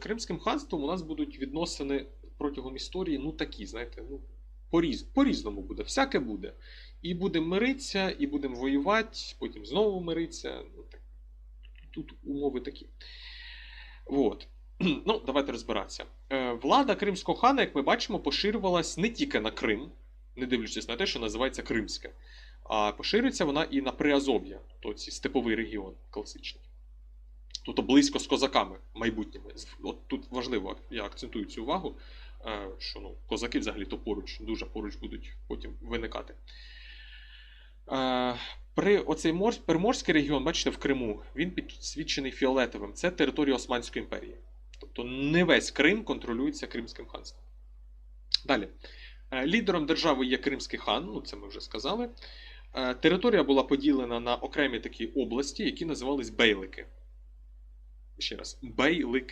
Кримським ханством у нас будуть відносини протягом історії, ну такі, знаєте, ну, поріз, по-різному буде, всяке буде. І будемо миритися, і будемо воювати, потім знову миритися. Ну, так. Тут умови такі. От. Ну, давайте розбиратися. Е, Влада кримського хана, як ми бачимо, поширювалась не тільки на Крим, не дивлячись на те, що називається Кримське, а поширюється вона і на Приазов'я, то ці степовий регіон класичний. Тобто близько з козаками майбутніми. От тут важливо, я акцентую цю увагу, е, що ну, козаки взагалі то поруч, дуже поруч будуть потім виникати. Е, При оцей мор... Приморський регіон, бачите, в Криму, він підсвічений фіолетовим. Це територія Османської імперії. Тобто не весь Крим контролюється Кримським ханством. Далі. Е, Лідером держави є Кримський хан, ну це ми вже сказали. Територія була поділена на окремі такі області, які називались бейлики. Ще раз, бейлики.